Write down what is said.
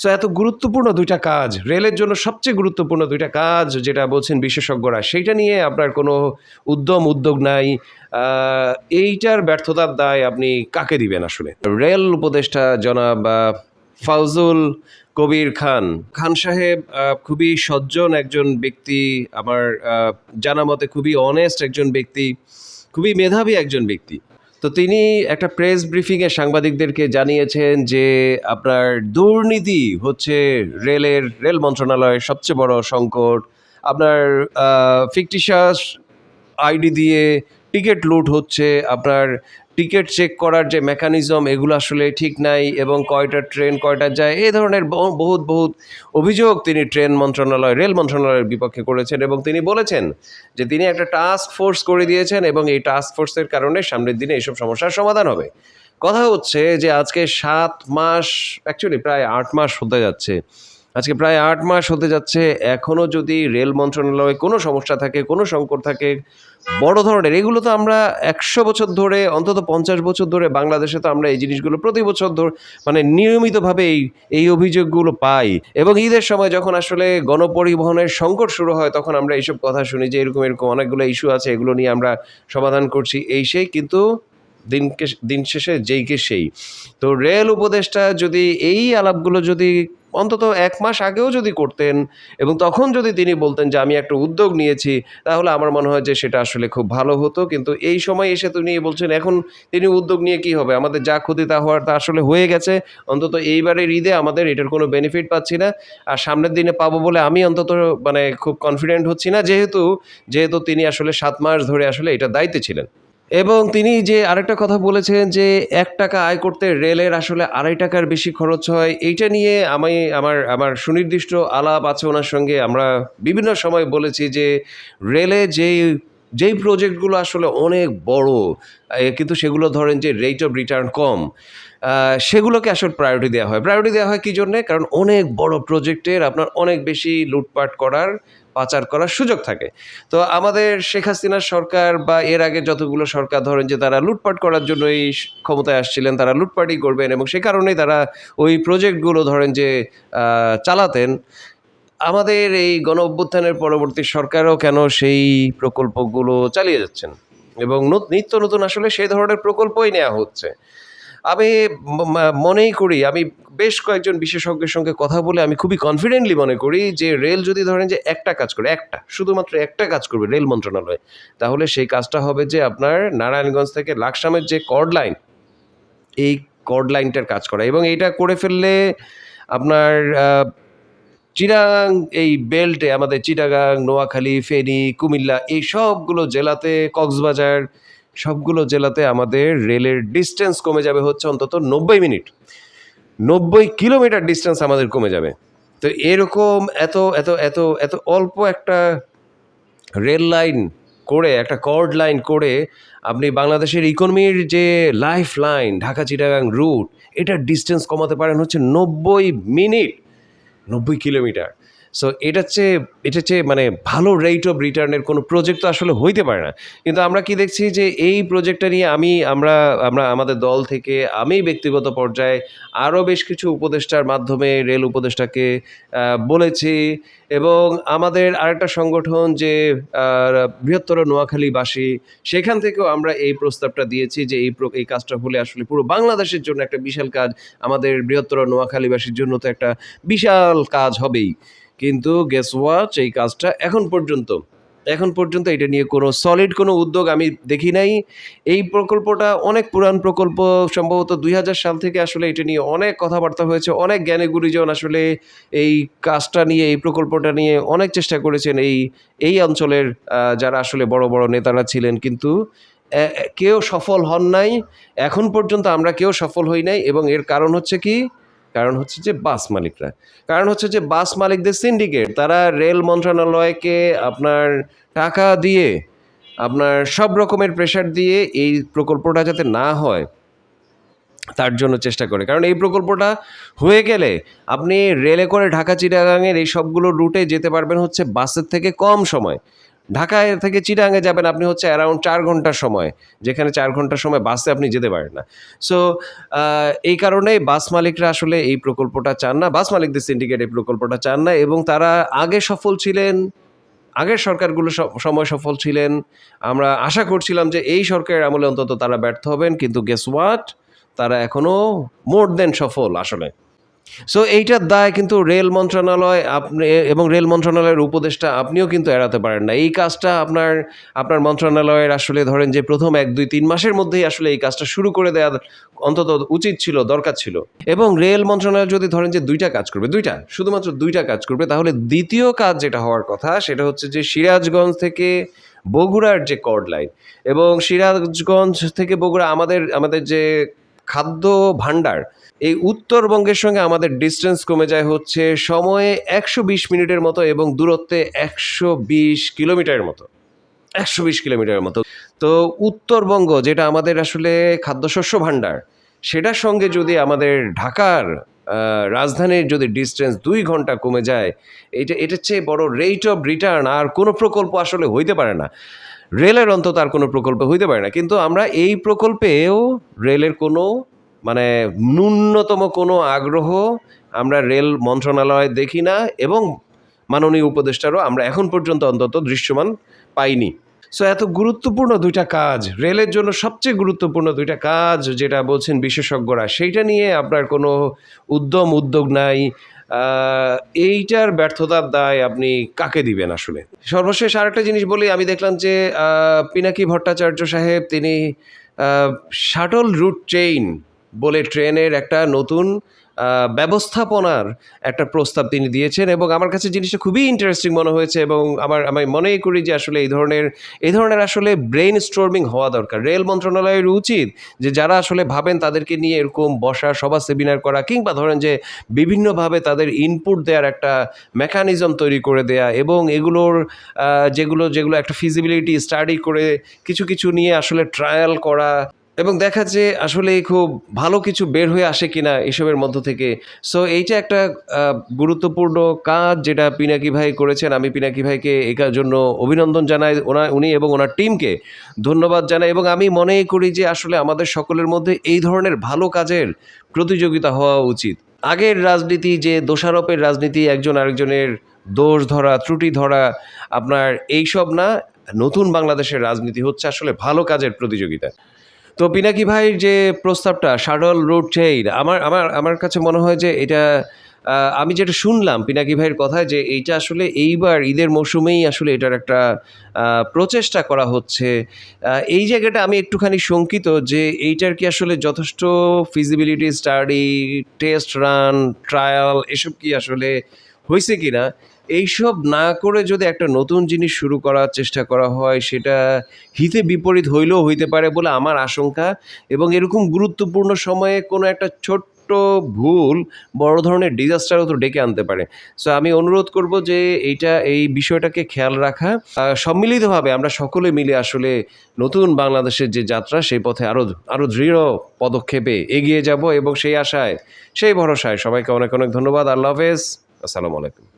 So এত গুরুত্বপূর্ণ দুইটা কাজ, রেলের জন্য সবচেয়ে গুরুত্বপূর্ণ দুইটা কাজ যেটা বলছেন বিশেষজ্ঞরা, সেইটা নিয়ে আপনার কোনো উদ্যম, উদ্যোগ নাই। এইটার ব্যর্থতার দায় আপনি কাকে দিবেন আসলে? রেল উপদেষ্টা জনাব ফাউজুল কবির খান। খান সাহেব খুবই সজ্জন একজন ব্যক্তি, আমার জানা মতে খুবই অনেস্ট একজন ব্যক্তি, খুবই মেধাবী একজন ব্যক্তি। তো তিনি একটা প্রেস ব্রিফিংয়ে সাংবাদিকদেরকে জানিয়েছেন যে আপনার দুর্নীতি হচ্ছে রেলের, রেল মন্ত্রণালয়ের সবচেয়ে বড় সংকট। আপনার ফিকটিশাস আইডি দিয়ে টিকিট লুট হচ্ছে। আপনার টিকিট চেক করার যে মেকানিজম এগুলো আসলে ঠিক নাই এবং কয়টা ট্রেন, কয়টা যায়, এই ধরনের বহু- বহুত বহুত অভিযোগ তিনি ট্রেন মন্ত্রণালয়, রেল মন্ত্রণালয়ের বিপক্ষে করেছেন এবং তিনি বলেছেন যে তিনি একটা টাস্ক ফোর্স করে দিয়েছেন এবং এই টাস্ক ফোর্সের কারণে সামনের দিনে এইসব সমস্যার সমাধান হবে। কথা হচ্ছে যে আজকে সাত মাস অ্যাকচুয়ালি প্রায় আট মাস হতে যাচ্ছে। আজকে প্রায় আট মাস হতে যাচ্ছে এখনও যদি রেল মন্ত্রণালয়ে কোনো সমস্যা থাকে, কোনো সংকট থাকে, বড় ধরনের, এগুলো তো আমরা একশো বছর ধরে, অন্তত পঞ্চাশ বছর ধরে বাংলাদেশে তো আমরা এই জিনিসগুলো প্রতি বছর ধরে মানে নিয়মিতভাবে এই এই অভিযোগগুলো পাই। এবং ঈদের সময় যখন আসলে গণপরিবহনের সংকট শুরু হয়, তখন আমরা এইসব কথা শুনি যে এরকম এরকম অনেকগুলো ইস্যু আছে, এগুলো নিয়ে আমরা সমাধান করছি, এই সেই কিন্তু দিনকে, দিন শেষে যেইকে সেই। তো রেল উপদেষ্টা যদি এই আলাপগুলো যদি অন্তত এক মাস আগেও যদি করতেন এবং তখন যদি তিনি বলতেন যে আমি একটা উদ্যোগ নিয়েছি, তাহলে আমার মনে হয় যে সেটা আসলে খুব ভালো হতো। কিন্তু এই সময় এসে তিনি বলছেন, এখন তিনি উদ্যোগ নিয়ে কি হবে? আমাদের যা ক্ষতি তা হওয়ার তা আসলে হয়ে গেছে। অন্তত এইবারের ঈদে আমাদের এটার কোনো বেনিফিট পাচ্ছি না। আর সামনের দিনে পাবো বলে আমি অন্তত মানে খুব কনফিডেন্ট হচ্ছি না। যেহেতু যেহেতু তিনি আসলে সাত মাস ধরে আসলে এটা দায়িত্বে ছিলেন। এবং তিনি যে আরেকটা কথা বলেছেন যে এক টাকা আয় করতে রেলের আসলে আড়াই টাকার বেশি খরচ হয়, এইটা নিয়ে আমি আমার আমার সুনির্দিষ্ট আলাপ আছে ওনার সঙ্গে। আমরা বিভিন্ন সময় বলেছি যে রেলে যেই যেই প্রজেক্টগুলো আসলে অনেক বড় কিন্তু সেগুলো ধরেন যে রেট অফ রিটার্ন কম সেগুলোকে আসলে প্রায়োরিটি দেওয়া হয়। প্রায়োরিটি দেওয়া হয় কী জন্যে? কারণ অনেক বড় প্রজেক্টের আপনার অনেক বেশি লুটপাট করার পাচার করার সুযোগ থাকে। তো আমাদের শেখ হাসিনার সরকার বা এর আগে যতগুলো সরকার, ধরেন যে তারা লুটপাট করার জন্য এই ক্ষমতায় আসছিলেন, তারা লুটপাটই করবেন এবং সে কারণেই তারা ওই প্রজেক্টগুলো ধরেন যে চালাতেন। আমাদের এই গণ অভ্যুত্থানের পরবর্তী সরকারও কেন সেই প্রকল্পগুলো চালিয়ে যাচ্ছেন? এবং নত- নিত্য নতুন আসলে সেই ধরনের প্রকল্পই নেওয়া হচ্ছে। আমি মনেই করি, আমি বেশ কয়েকজন বিশেষজ্ঞের সঙ্গে কথা বলে আমি খুবই কনফিডেন্টলি মনে করি যে রেল যদি ধরেন যে একটা কাজ করে, একটা, শুধুমাত্র একটা কাজ করবে রেল মন্ত্রণালয়, তাহলে সেই কাজটা হবে যে আপনার নারায়ণগঞ্জ থেকে লাকসামের যে কর্ড লাইন এই কর্ড লাইনটার কাজ করা এবং এইটা করে ফেললে আপনার চিরাং এই বেল্টে আমাদের চিটাগাং, নোয়াখালী, ফেনী, কুমিল্লা, এই সবগুলো জেলাতে কক্সবাজার সবগুলো জেলাতে আমাদের রেলের ডিস্টেন্স কমে যাবে হচ্ছে অন্তত নব্বই মিনিট। নব্বই কিলোমিটার ডিস্টেন্স আমাদের কমে যাবে। তো এরকম এত এত এত এত অল্প একটা রেল লাইন করে, একটা কর্ড লাইন করে আপনি বাংলাদেশের ইকোনমির যে life line Dhaka Chittagong route এটার ডিস্টেন্স কমাতে পারেন হচ্ছে নব্বই মিনিট। নব্বই কিলোমিটার। সো এটা চেয়ে এটা হচ্ছে মানে ভালো রেট অফ রিটার্নের কোনো প্রজেক্ট তো আসলে হইতে পারে না। কিন্তু আমরা কি দেখছি যে এই প্রজেক্টটা নিয়ে আমি, আমরা আমরা আমাদের দল থেকে, আমি ব্যক্তিগত পর্যায়ে আরও বেশ কিছু উপদেষ্টার মাধ্যমে রেল উপদেষ্টাকে বলেছি এবং আমাদের আরেকটা সংগঠন যে বৃহত্তর নোয়াখালীবাসী, সেখান থেকেও আমরা এই প্রস্তাবটা দিয়েছি যে এই এই কাজটা হলে আসলে পুরো বাংলাদেশের জন্য একটা বিশাল কাজ, আমাদের বৃহত্তর নোয়াখালীবাসীর জন্য তো একটা বিশাল কাজ হবেই। কিন্তু গেস ওয়াচ এই কাজটা এখন পর্যন্ত। এখন পর্যন্ত এটা নিয়ে কোনো সলিড কোনো উদ্যোগ আমি দেখি নাই। এই প্রকল্পটা অনেক পুরান প্রকল্প, সম্ভবত দুই হাজার সাল থেকে আসলে এটা নিয়ে অনেক কথাবার্তা হয়েছে, অনেক জ্ঞানী গুরুজন আসলে এই কাজটা নিয়ে, এই প্রকল্পটা নিয়ে অনেক চেষ্টা করেছেন এই এই অঞ্চলের যারা আসলে বড় বড় নেতারা ছিলেন। কিন্তু কেউ সফল হন নাই। এখন পর্যন্ত আমরা কেউ সফল হই নাই এবং এর কারণ হচ্ছে কি? কারণ হচ্ছে যে বাস মালিকরা। কারণ হচ্ছে যে বাস মালিকদের সিন্ডিকেট তারা রেল মন্ত্রণালয়কে আপনার টাকা দিয়ে, আপনার সব রকমের প্রেশার দিয়ে এই প্রকল্পটা যাতে না হয়, তার জন্য চেষ্টা করে। কারণ এই প্রকল্পটা হয়ে গেলে আপনি রেলে করে ঢাকা চিটাগাংয়ের এই সবগুলো রুটে যেতে পারবেন হচ্ছে বাসের থেকে কম সময়। ঢাকায় থেকে চিটাঙ্গে যাবেন, আপনি হচ্ছে অ্যারাউন্ড চার ঘণ্টার সময়, যেখানে চার ঘণ্টার সময় বাসে আপনি যেতে পারেন না। সো এই কারণেই বাস মালিকরা আসলে এই প্রকল্পটা চান না, বাস মালিকদের সিন্ডিকেট এই প্রকল্পটা চান না এবং তারা আগে সফল ছিলেন, আগের সরকারগুলো সময় সফল ছিলেন। আমরা আশা করছিলাম যে এই সরকারের আমলে অন্তত তারা ব্যর্থ হবেন, কিন্তু গেস ওয়াট তারা এখনও মোর দেন সফল আসলে। সো এইটার দায় কিন্তু রেল মন্ত্রণালয়, আপনি, এবং রেল মন্ত্রণালয়ের উপদেষ্টা আপনিও কিন্তু এড়াতে পারেন না। এই কাজটা আপনার আপনার মন্ত্রণালয়ের আসলে ধরেন যে প্রথম এক, দুই, তিন মাসের মধ্যেই আসলে এই কাজটা শুরু করে দেওয়া অন্তত উচিত ছিল, দরকার ছিল। এবং রেল মন্ত্রণালয় যদি ধরেন যে দুইটা কাজ করবে, দুইটা, শুধুমাত্র দুইটা কাজ করবে, তাহলে দ্বিতীয় কাজ যেটা হওয়ার কথা, সেটা হচ্ছে যে সিরাজগঞ্জ থেকে বগুড়ার যে কর্ড লাইন, এবং সিরাজগঞ্জ থেকে বগুড়া আমাদের আমাদের যে খাদ্য ভাণ্ডার। এই উত্তরবঙ্গের সঙ্গে আমাদের ডিস্টেন্স কমে যায় হচ্ছে সময়ে একশো বিশ মিনিটের মতো এবং দূরত্বে একশো বিশ কিলোমিটারের মতো। একশো বিশ কিলোমিটারের মতো। তো উত্তরবঙ্গ, যেটা আমাদের আসলে খাদ্যশস্য ভাণ্ডার, সেটার সঙ্গে যদি আমাদের ঢাকার রাজধানীর যদি ডিস্টেন্স দুই ঘণ্টা কমে যায়, এটা, এটার চেয়ে বড় রেট অফ রিটার্ন আর কোনো প্রকল্প আসলে হইতে পারে না। রেলের অন্তত আর কোনো প্রকল্প হইতে পারে না। কিন্তু আমরা এই প্রকল্পেও রেলের কোনো মানে ন্যূনতম কোনো আগ্রহ আমরা রেল মন্ত্রণালয় দেখি না এবং মাননীয় উপদেষ্টারও আমরা এখন পর্যন্ত অন্তত দৃশ্যমান পাইনি। সো এত গুরুত্বপূর্ণ দুইটা কাজ, রেলের জন্য সবচেয়ে গুরুত্বপূর্ণ দুইটা কাজ যেটা বলছেন বিশেষজ্ঞরা, সেইটা নিয়ে আপনার কোনো উদ্যম, উদ্যোগ নাই। এইটার ব্যর্থতার দায় আপনি কাকে দিবেন আসলে? সর্বশেষ আরেকটা জিনিস বলি, আমি দেখলাম যে পিনাকি ভট্টাচার্য সাহেব তিনি শাটল রুট চেইন বলে ট্রেনের একটা নতুন ব্যবস্থাপনার একটা প্রস্তাব তিনি দিয়েছেন এবং আমার কাছে জিনিসটা খুবই ইন্টারেস্টিং মনে হয়েছে এবং আমার, আমি মনেই করি যে আসলে এই ধরনের এই ধরনের আসলে ব্রেন স্টর্মিং হওয়া দরকার। রেল মন্ত্রণালয়ের উচিত যে যারা আসলে ভাবেন তাদেরকে নিয়ে এরকম বসা, সভা সেমিনার করা কিংবা ধরেন যে বিভিন্নভাবে তাদের ইনপুট দেওয়ার একটা মেকানিজম তৈরি করে দেয়া এবং এগুলোর যেগুলো যেগুলো একটা ফিজিবিলিটি স্টাডি করে কিছু কিছু নিয়ে আসলে ট্রায়াল করা এবং দেখা যে আসলে খুব ভালো কিছু বের হয়ে আসে কিনা এসবের মধ্য থেকে। সো এইটা একটা গুরুত্বপূর্ণ কাজ যেটা পিনাকি ভাই করেছেন। আমি পিনাকি ভাইকে এটার জন্য অভিনন্দন জানাই ওনা, উনি এবং ওনার টিমকে। ধন্যবাদ জানাই এবং আমি মনে করি যে আসলে আমাদের সকলের মধ্যে এই ধরনের ভালো কাজের প্রতিযোগিতা হওয়া উচিত। আগের রাজনীতি যে দোষারোপের রাজনীতি, একজন আরেকজনের দোষ ধরা, ত্রুটি ধরা, আপনার এইসব না, নতুন বাংলাদেশের রাজনীতি হচ্ছে আসলে ভালো কাজের প্রতিযোগিতা। তো পিনাকি ভাইয়ের যে প্রস্তাবটা শাডল রুট চেইন আমার আমার আমার কাছে মনে হয় যে এটা আমি যেটা শুনলাম পিনাকি ভাইয়ের কথায় যে এইটা আসলে এইবার ঈদের মৌসুমেই আসলে এটার একটা প্রচেষ্টা করা হচ্ছে। এই জায়গাটা আমি একটুখানি শঙ্কিত যে এইটার কি আসলে যথেষ্ট feasibility study test run trial এসব কি আসলে হয়েছে কি না এইসব না করে যদি একটা নতুন জিনিস শুরু করার চেষ্টা করা হয়, সেটা হিতে বিপরীত হইলেও হইতে পারে বলে আমার আশঙ্কা এবং এরকম গুরুত্বপূর্ণ সময়ে কোনো একটা ছোট্ট ভুল, বড় ধরনের ডিজাস্টারও তো ডেকে আনতে পারে। সো আমি অনুরোধ করব যে এইটা, এই বিষয়টাকে খেয়াল রাখা। সম্মিলিতভাবে আমরা সকলে মিলে আসলে নতুন বাংলাদেশের যে যাত্রা, সেই পথে আরও আরও দৃঢ় পদক্ষেপে এগিয়ে যাব এবং সেই আশায়, সেই ভরসায় সবাইকে অনেক অনেক ধন্যবাদ। আল্লাহ হাফেজ আসসালামু আলাইকুম